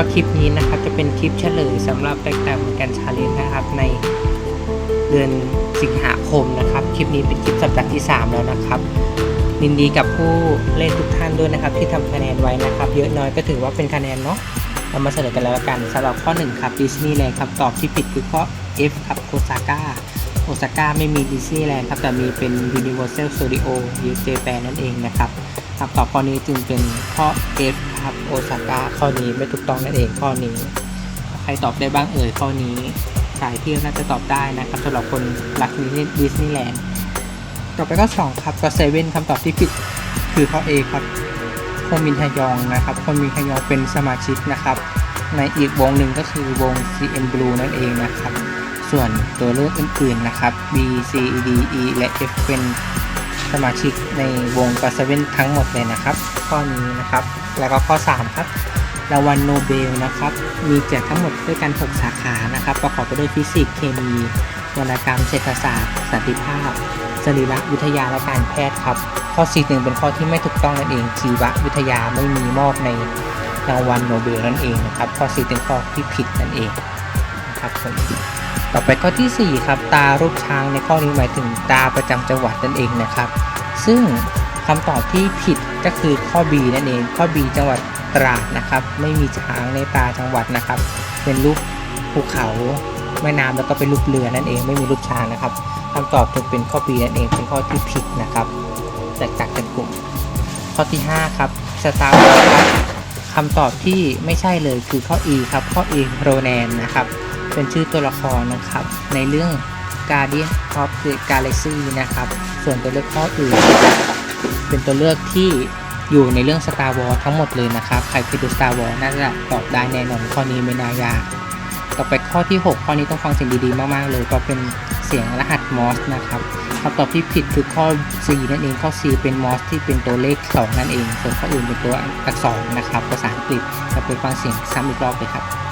ก็คลิปนี้นะครับจะเป็นคลิปเฉลยสำหรับแตกต่างเหมือนกันชาเลนจ์นะครับในเดือนสิงหาคมนะครับ คลิปนี้เป็นคลิปสัปดาห์ที่ 3 แล้วนะครับยินดีกับผู้เล่นทุกท่านด้วยนะครับ ที่ทำคะแนนไว้นะครับ เยอะน้อยก็ถือว่าเป็นคะแนนเนาะเรามาเฉลยกันแล้วกันสำหรับข้อ 1 ครับดิสนีย์แลนด์ครับตอบที่ผิดคือข้อ F ครับโอซาก้าโอซาก้าไม่มีดิสนีย์แลนด์ครับแต่มีเป็น Universal Studio u j a p a n นั่นเองนะครับคำตอบข้อนี้จึงเป็นข้อ F ครับโอซาก้าข้อนี้ไม่ถูกต้องนั่นเองข้อนี้ ใครตอบได้บ้างเอ่ยข้อนี้สายเที่ยวน่าจะตอบได้นะครับสำหรับคนรักดิสนีย์แลนด์ต่อไปก็2ครับก็เซเว่นคำตอบที่ผิดคือข้อ A ครับคงมินฮยองนะครับคงมินฮยองเป็นสมาชิกนะครับ ในอีกวงหนึ่งก็คือวง CN Blue นั่นเองนะครับ ส่วนตัวเลือกอื่นๆนะครับ B C D E และ F เป็น สมาชิกในวงก็เซเว่นทั้งหมดเลยนะครับ ข้อนี้นะครับ แล้วก็ข้อ 3 ครับรางวัลโนเบลนะครับ มีแจกทั้งหมดด้วยกัน 6 สาขานะครับ ประกอบไปด้วยฟิสิกส์เคมีวรรณกรรมเศรษฐศาสตร์สันติภาพสรีรวิทยาและการแพทย์ครับ ข้อ 4 1 เป็นข้อที่ไม่ถูกต้องนั่นเองชีววิทยาไม่มีมอบในรางวัลโนเบลนั่นเองนะครับ ข้อ4เป็นข้อที่ผิดนั่นเองนะครับผม ต่อไปข้อทีสี่ 4 ครับ ตารูปช้างในข้อนี้หมายถึงตาประจำจังหวัดนั่นเองนะครับ ซึ่งคำตอบที่ผิดก็คือข้อ B นั่นเอง ข้อ B จังหวัดตราดนะครับ ไม่มีช้างในตาจังหวัดนะครับ เป็นรูปภูเขาแม่น้ำแล้วก็เป็นรูปเรือนั่นเอง ไม่มีรูปช้างนะครับคำตอบจึงเป็นข้อ B นั่นเองเป็นข้อที่ผิดนะครับแตกต่างจากกลุ่ม ข้อที่ 5 ครับสตาร์ครับคำตอบที่ไม่ใช่เลยคือข้อ E ครับข้อ E โรแนนนะครับ เป็นชื่อตัวละครนะครับ ในเรื่อง Guardian of the Galaxy นะครับ ส่วนตัวเลือกข้ออื่น เป็นตัวเลือกที่อยู่ในเรื่อง Star Wars ทั้งหมดเลยนะครับ ใครเคยดู Star Wars น่าจะตอบได้แน่นอนข้อนี้ไม่น่ายาก ต่อไปข้อที่ 6 ข้อนี้ต้องฟังเสียงดีๆ มากๆ เลยเพราะเป็นเสียงรหัสมอสนะครับคำตอบที่ผิดคือข้อ C นั่นเองข้อ C เป็นมอสที่เป็นตัวเลข 2 นั่นเอง ส่วนข้ออื่นเป็นตัวอักษรนะครับภาษาอังกฤษเราไปฟังเสียงซ้ำอีกรอบเลยครับ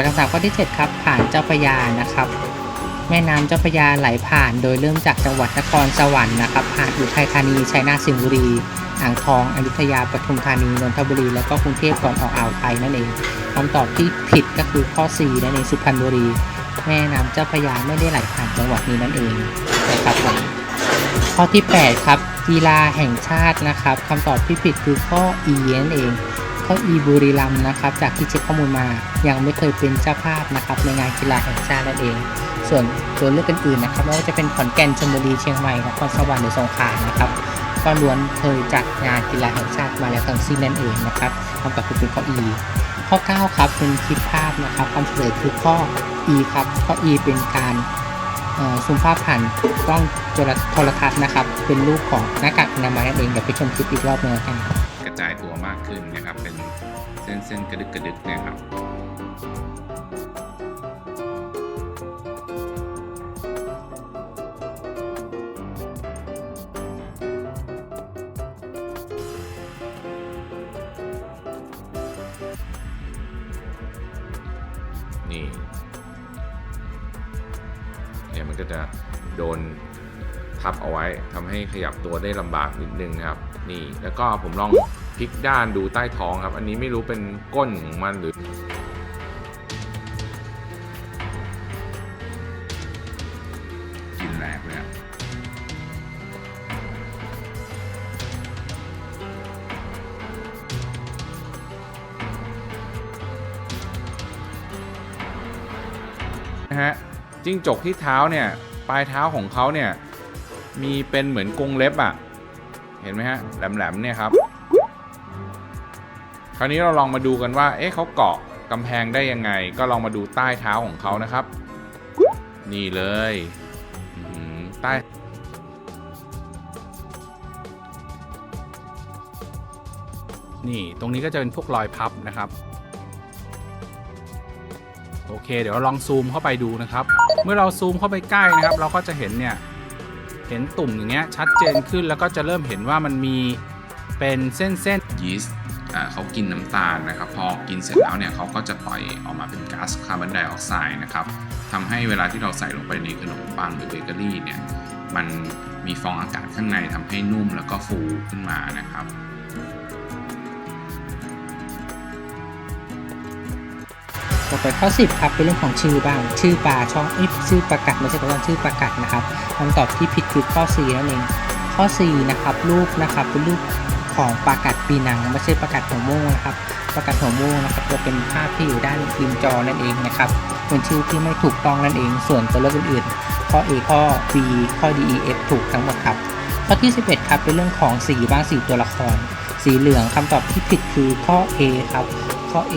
ต่อไปคำถามข้อที่ 7 ครับผ่านเจ้าพระยานะครับ แม่น้ำเจ้าพระยาไหลผ่านโดยเริ่มจากจังหวัดนครสวรรค์นะครับ ผ่านอุทัยธานีชัยนาทสิงห์บุรี อ่างทองอยุธยาปทุมธานีนนทบุรี แล้วก็กรุงเทพก่อนออกอ่าวไทยนั่นเองคำตอบที่ผิดก็คือข้อ4นั่นเองสุพรรณบุรี แม่น้ำเจ้าพระยาไม่ได้ไหลผ่านจังหวัดนี้นั่นเองนะครับผมข้อที่ 8 ครับกีฬาแห่งชาตินะครับคำตอบที่ผิดคือข้อ E นั่นเอง ข้อ E บุรีรัมนะครับจากที่เช็คข้อมูลมา ยังไม่เคยเป็นเจ้าภาพนะครับในงานกีฬาแห่งชาตินั่นเอง ส่วนตัวเลือกอื่นๆนะครับไม่ว่าจะเป็นขอนแก่นชลบุรีเชียงใหม่นครสวรรค์หรือสงขลานะครับก็ล้วนเคยจัดงานกีฬาแห่งชาติมาแล้วทั้งสิ้นนั่นเองนะครับคำตอบคือเป็นข้อ E ข้อ 9 ครับเป็นคลิปภาพนะครับคำเฉลยคือข้อ E ครับข้อ E เป็นการซูมภาพผ่านกล้องโทรทัศน์นะครับ เป็นรูปของหน้ากากอนามัยนั่นเองเดี๋ยวไปชมคลิปอีกรอบหนึงกันกระ จายตัวมากขึ้นนะครับ เป็นเส้นเส้นๆกระดึกกระดึกนี่ยครับนี่เนี่ยมันก็จะโดนทับเอาไว้ทำให้ขยับตัวได้ลำบากนิดนึงนะครับ นี่แล้วก็ผมลอง ลิกด้านดูใต้ท้องครับ อันนี้ไม่รู้เป็นก้นของมันหรือกินแรงเลยอะนะฮะจิ้งจกที่เท้าเนี่ย ปลายเท้าของเขาเนี่ย มีเป็นเหมือนกรงเล็บอะ่ะ เห็นไหมฮะ แหลมๆเนี่ยครับค ราวนี้เราลองมาดูกันว่า เอ๊ะเขาเกาะกำแพงได้ยังไง ก็ลองมาดูใต้เท้าของเขานะครับ นี่เลยใต้นี่ตรงนี้ก็จะเป็นพวกรอยพับนะครับ โอเค เดี๋ยวเราลองซูมเข้าไปดูนะครับ เมื่อเราซูมเข้าไปใกล้นะครับ เราก็จะเห็นเนี่ยเห็นตุ่มอย่างเงี้ยชัดเจนขึ้นแล้วก็จะเริ่มเห็นว่ามันมีเป็นเส้นๆยีสต์ เขากินน้ำตาลนะครับ พอกินเสร็จแล้วเนี่ยเขาก็จะปล่อยออกมาเป็นก๊าซคาร์บอนไดออกไซด์นะครับทำให้เวลาที่เราใส่ลงไปในขนมปังหรือเบเกอรี่เนี่ยมันมีฟองอากาศข้างในทำให้นุ่มแล้วก็ฟูขึ้นมานะครับต่อไปข้อ10ครับเป็นเรื่องของชื่อบ้าง ชื่อปลาช่องเอ้ยชื่อปลากัดไม่ใช่ปลาช่อนชื่อปลากัดนะครับคำตอบที่ผิดคือข้อ4นั่นเองข้อ4นะครับรูปนะครับเป็นรูป ของปากัดปีหนังไม่ใช่ปากัดหัวโม่งนะครับปากัดหัวโม่งนะครับจะเป็นภาพที่อยู่ด้านริมจอนั่นเองนะครับเป็นชื่อที่ไม่ถูกต้องนั่นเอง ส่วนตัวเลือกอื่นๆข้อ A ข้อ B ข้อ D E F ถูกทั้งหมดครับข้อที่ 11 ครับเป็นเรื่องของสีบ้างสีตัวละคร สีเหลืองคำตอบที่ผิดคือข้อ A ครับข้อ A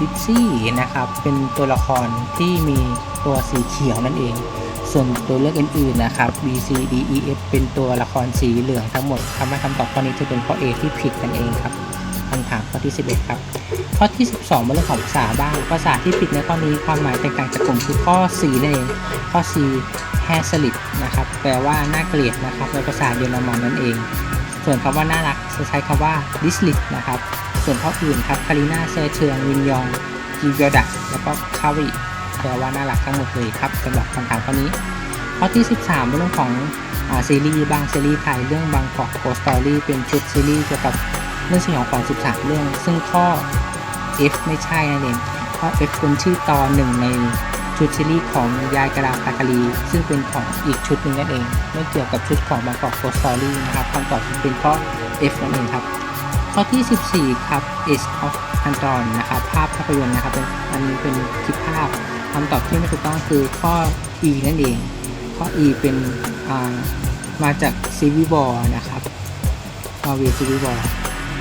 ลิปซี่นะครับเป็นตัวละครที่มีตัวสีเขียวนั่นเอง ส่วนตัวเลือกอื่นๆนะครับ B C D E F เป็นตัวละครสีเหลืองทั้งหมดทำให้คำตอบข้อนี้จะเป็นข้อ A ที่ผิดนั่นเองครับคำถามข้อที่ 11 ครับ ข้อที่ 12เป็นเรื่องของภาษาบ้าง ภาษาที่ผิดในข้อนี้ความหมายแตกต่างจากกลุ่มคือข้อ C นั่นเอง ข้อ C h a s l i t นะครับ แปลว่าน่าเกลียดนะครับในภาษาเยอรมันนั่นเอง ส่วนคำว่าน่ารักจะใช้คำว่า d i s l i t นะครับ ส่วนข้ออื่นครับคาริน่าเซเชืองวินยองกิเบดักแล้วก็คาวิแปลว่าน่ารักทั้งหมดเลยครับสำหรับคำถามข้อนี้ข้อที่ 13เป็นเรื่องของอซีรีส์บางซีรีส์ไทยเรื่องบางกอกโกสตอรี่เป็นชุดซีรีส์เกี่ยวกับเรื่องสยองขวัญ13 เรื่อง ซึ่งข้อ F ไม่ใช่นั่นเองข้อ F เป็นชื่อตอนหนึ่งในชุดซีรีส์ของยายกระดาปากาลี ซึ่งเป็นของอีกชุดหนึ่งนั่นเอง ไม่เกี่ยวกับชุดของบางกอกโกสตอรี่นะครับคำตอบเป็นข้อ F นั่นเองครับ ข้อที่ 14 ครับ Ace of Anton นะครับ ภาพภาพยนตร์นะครับเป็นอันนี้เป็นคลิปภาพคำตอบที่ไม่ถูกต้องคือข้อ E นั่นเอง ข้อ E เป็นามาจาก Civil War นะครับ Marvel Civil War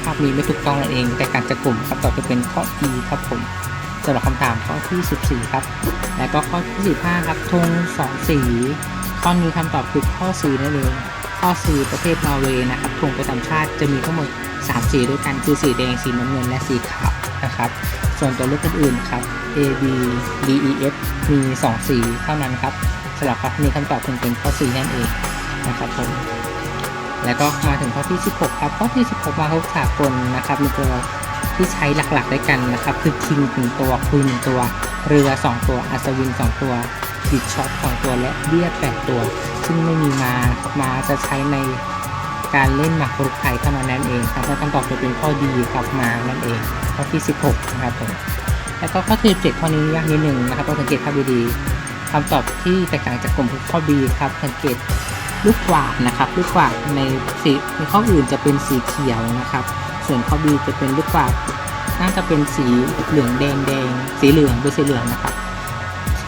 ภาพนี้ไม่ถูกต้องนั่นเอง แต่การจับกลุ่มคำตอบจะเป็นข้อ E ครับผมสำหรับคำถามข้อที่ 14 ครับ และก็ข้อที่ 15 ครับธงสองสีข้อนี้คำตอบคือข้อ C นั่นเอง ข้อ C ประเทศนอร์เวย์นะครับธงประจำชาติจะมีทั้งหมด 3 สีด้วยกันคือสีแดงสีน้ำเงินและสีขาวนะครับ ส่วนตัวเลือกอื่นๆครับ A B D E F มี 2 สีเท่านั้นครับสำหรับข้อนี้คำตอบคงเป็นข้อ C นั่นเองนะครับผมแล้วก็มาถึงข้อที่ 16 ครับข้อที่ 16 มาพบสากลนะครับมีตัวที่ใช้หลักๆด้วยกันนะครับ คือคิงหนึ่งตัวคุยหนึ่งตัว เรือ 2 ตัวอัศวิน 2 ตัวบิดช็อต2ตัวและเบี้ย8ตัว ซึ่งไม่มีมามาจะใช้ใน การเล่นหมากรุกไทยเท่านั้นนเองครับและคำตอบจะเป็นข้อดีครับมานั่นเองข้อที่ 16 นะครับผมแล้วก็ข้อที่17ข้อนี้ยากนิดหนึ่งนะครับต้องสังเกตภาพดีๆคำตอบที่แตกต่างจากกลุ่มข้อ B ครับสังเกตลูกกวาดนะครับลูกกวาดในสีในข้ออื่นจะเป็นสีเขียวนะครับ ส่วนข้อ B จะเป็นลูกกวาดน่าจะเป็นสีเหลืองแดงแดงสีเหลืองเป็นสีเหลืองนะครับ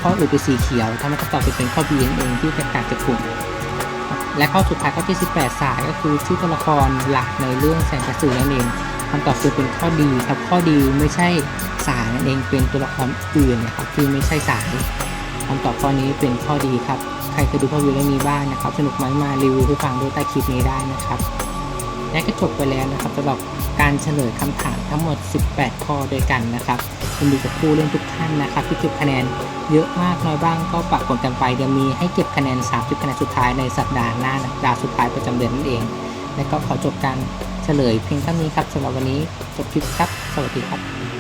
ข้ออื่นเป็นสีเขียวทำให้คำตอบจะเป็นข้อ B นั่นเองที่แตกต่างจากกลุ่ม และข้อสุดท้ายข้อที่ 18 สายก็คือชื่อตัวละครหลักในเรื่องแสงกระสือนั่นเองคำตอบคือเป็นข้อดีครับข้อดีไม่ใช่สายนั่นเองเป็นตัวละครอื่นนะครับที่ไม่ใช่สายคำตอบข้อนี้เป็นข้อดีครับ ใครเคยดูภาพยนตร์เรื่องนี้บ้างนะครับ สนุกไหมมารีวิวให้ฟังด้วยใต้คลิปนี้ได้นะครับ และก็จบไปแล้วนะครับสำหรับการเฉลยคำถามทั้งหมด 18 ข้อด้วยกันนะครับยินดีกับผู้เล่นทุกท่านนะครับที่เก็บคะแนนเยอะมากน้อยบ้างก็ปรับผลกันไปเดี๋ยวมีให้เก็บคะแนน 30 คะแนนสุดท้ายในสัปดาห์หน้านะดาวสุดท้ายประจำเดือนนั่นเอง และก็ขอจบการเฉลยเพียงเท่านี้ครับสำหรับวันนี้จบคลิปครับ สวัสดีครับ